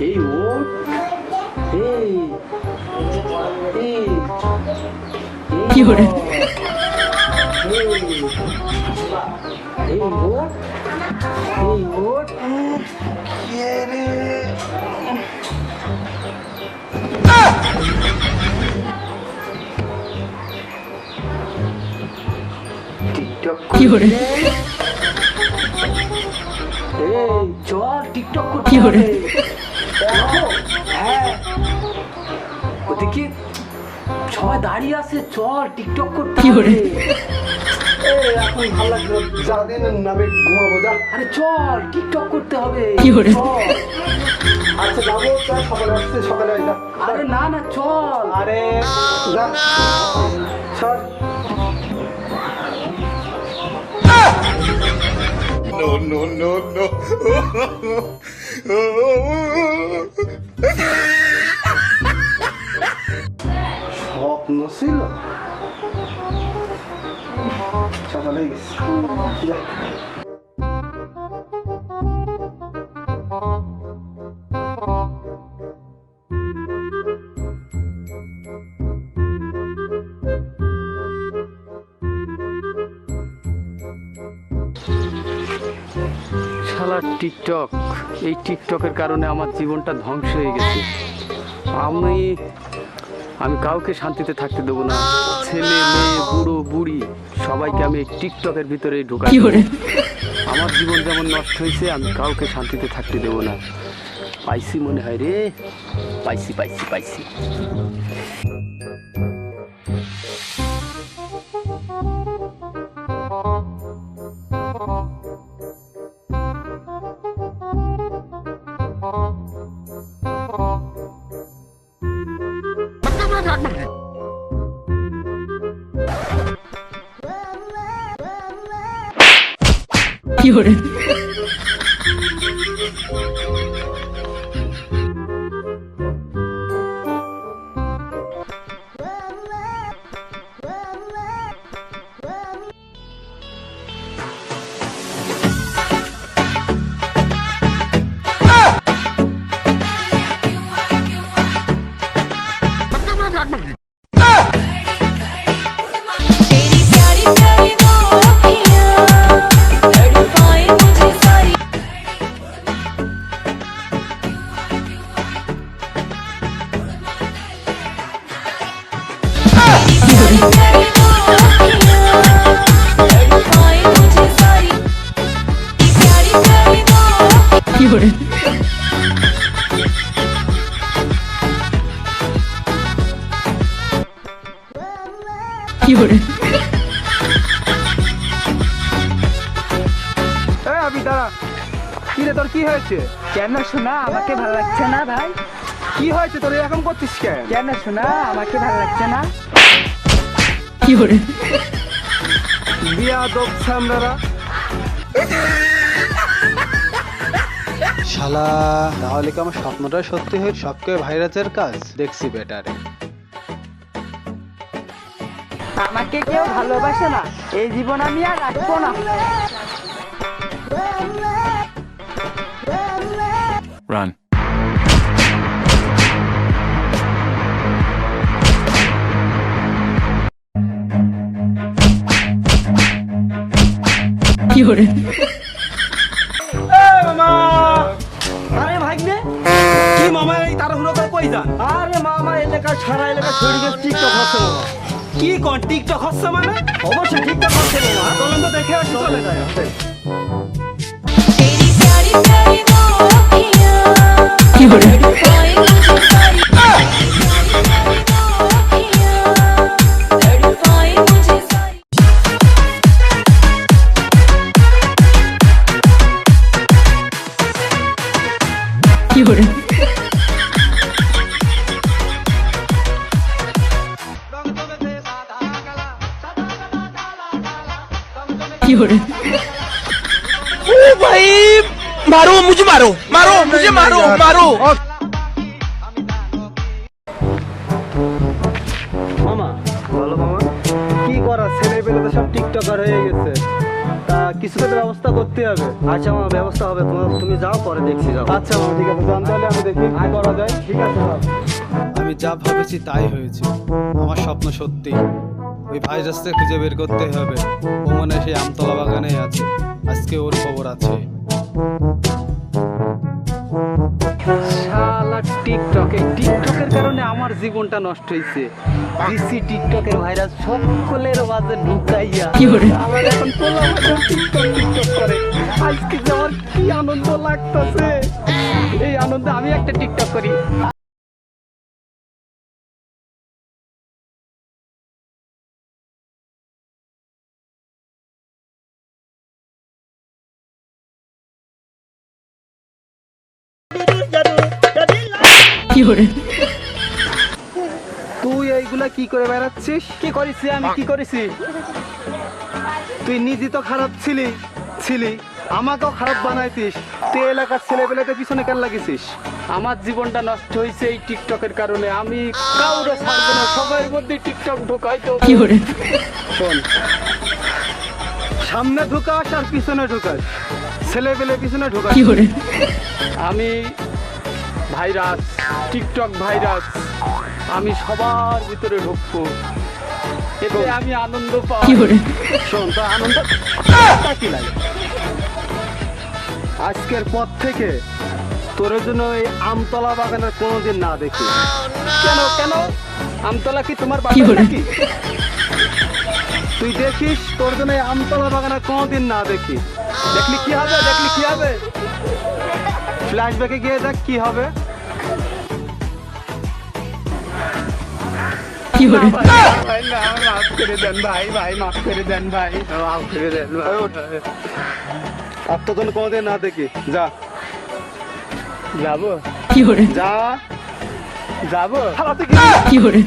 এই ওট এই এই কি hore এই এই ওট এই ওট। টিকটক কি hore এই চল টিকটক করতে কি করে? হ্যাঁ ওদিকে সবাই দাঁড়িয়ে আছে চল টিকটক করতে কি হবে করে? এখন ভালো লাগল সারাদিন নামে ঘুমাবো যা আরে চল টিকটক করতে হবে কি করে? চল। আচ্ছা যাব চল সকালে আসছে সকালে আয় আরে না না চল আরে যা সর No, no, no, no. স্বপ্ন ছিল সকালে গেছে শালা টিকটক। এই টিকটকের কারণে আমার জীবনটা ধ্বংস হয়ে গেছে। আমি আমি কাউকে শান্তিতে থাকতে দেবো না। ছেলে মেয়ে বুড়ো বুড়ি সবাইকে আমি এই টিকটকের ভিতরে ঢুকাই আমার জীবন যেমন নষ্ট হয়েছে আমি কাউকে শান্তিতে থাকতে দেবো না। পাইছি মনে হয় রে। পাইছি পাইছি পাইছি। কি hore এই আবি দাঁড়া। কি রে তোর কি হয়েছে? কেন শোনা আমাকে ভালো লাগছে না ভাই? কি হয়েছে তোর এরকম করছিস কেন? কেন শোনা আমাকে ভালো লাগছে না? কি hore বিয়া সামরারা শালা তাহলে কি আমার স্বপ্নটা সত্যি হয়ে সবকে ভাইরাসের কাজ? দেখছি বেটারে আমাকে কেউ ভালোবাসে না এই জীবন আমি আর রাখব না। Run. কি hore আরে ভাগ্নে কি মামা এই তাড়াহুড়ো করে কই যান আরে মামা এলাকা সারা এলাকা ছড়ি গেছে টিকটক হচ্ছে মামা। কি কন টিকটক হচ্ছে মানে? অবশ্যই টিকটক হচ্ছে মামা। চলেন তো দেখে আসি চলে যায়। করে। কি हो ভাই মারো মুঝে মারো মারো মুঝে মারো মারো। মামা বলো মামা কি করা ছেলে পেলে তো সব টিকটকার হয়ে গেছে। কিছু তো ব্যবস্থা করতে হবে। আচ্ছা মামা ব্যবস্থা হবে তোমার। তুমি যাও, পরে দেখছি, যাও। আচ্ছা মামা ঠিক আছে জান তাহলে আমি দেখি। কি করা যায়। ঠিক আছে আমি যা ভাবেছি তাই হয়েছে। আমার স্বপ্ন সত্যি। ওই ভাইরাসকে খুঁজে বের করতে হবে। ও মনে সেই আমতলা বাগানেই আছে। আজকে ওর খবর আছে। শালা টিকটক এই টিকটকের কারণে আমার জীবনটা নষ্ট হয়েছে দিছি টিকটকের ভাইরাস সকলের মাঝে ঢুকাইয়া? আমার এখন পোলা টিকটক টিকটক করে। আজকে যে আমার কি আনন্দ লাগতেছে। এই আনন্দে আমি একটা টিকটক করি। কি hore তুই এইগুলা কি করে বেড়াচ্ছিস? কি করেছি আমি? কি করেছি? তুই নিজে তো খারাপ ছিলি ছিলি। আমাকেও খারাপ বানাইতিস তুই এলাকার ছেলেপেলেতে পিছনে কেন লাগিয়েছিস? আমার জীবনটা নষ্ট হয়েছে এই টিকটকের কারণে। আমি কাউরে ছাড়বো না সবার মধ্যে টিকটক ঢোকাই তো। কি hore শোন সামনে ঢুকাস আর পিছনে ঢুকাস। ছেলেপেলে পিছনে ঢুকাস। কি hore আমি ভাইরাস টিকটক ভাইরাস আমি সবার ভিতরে ঢুকবো। এতে আমি আনন্দ পাই শোন তো আনন্দ কি লাগে? আজকের পর থেকে তোর জন্য এই আমতলা বাগানের কোনোদিন না দেখি। কেন কেন? আমতলা কি তোমার বলে? নাকি? তুই দেখিস তোর জন্য এই আমতলা বাগানের কোনোদিন না দেখি। দেখলি কি হবে? দেখলি কি হবে? ফ্ল্যাশব্যাকে গিয়ে দেখ কি হবে। কি hore ভাই না মাফ করে দেন ভাই ভাই মাফ করে দেন ভাই। মাফ করে দেন ভাই। আর জন্য কোনোদিন না দেখি। যা। যাব? কি hore যা। যাব? কি hore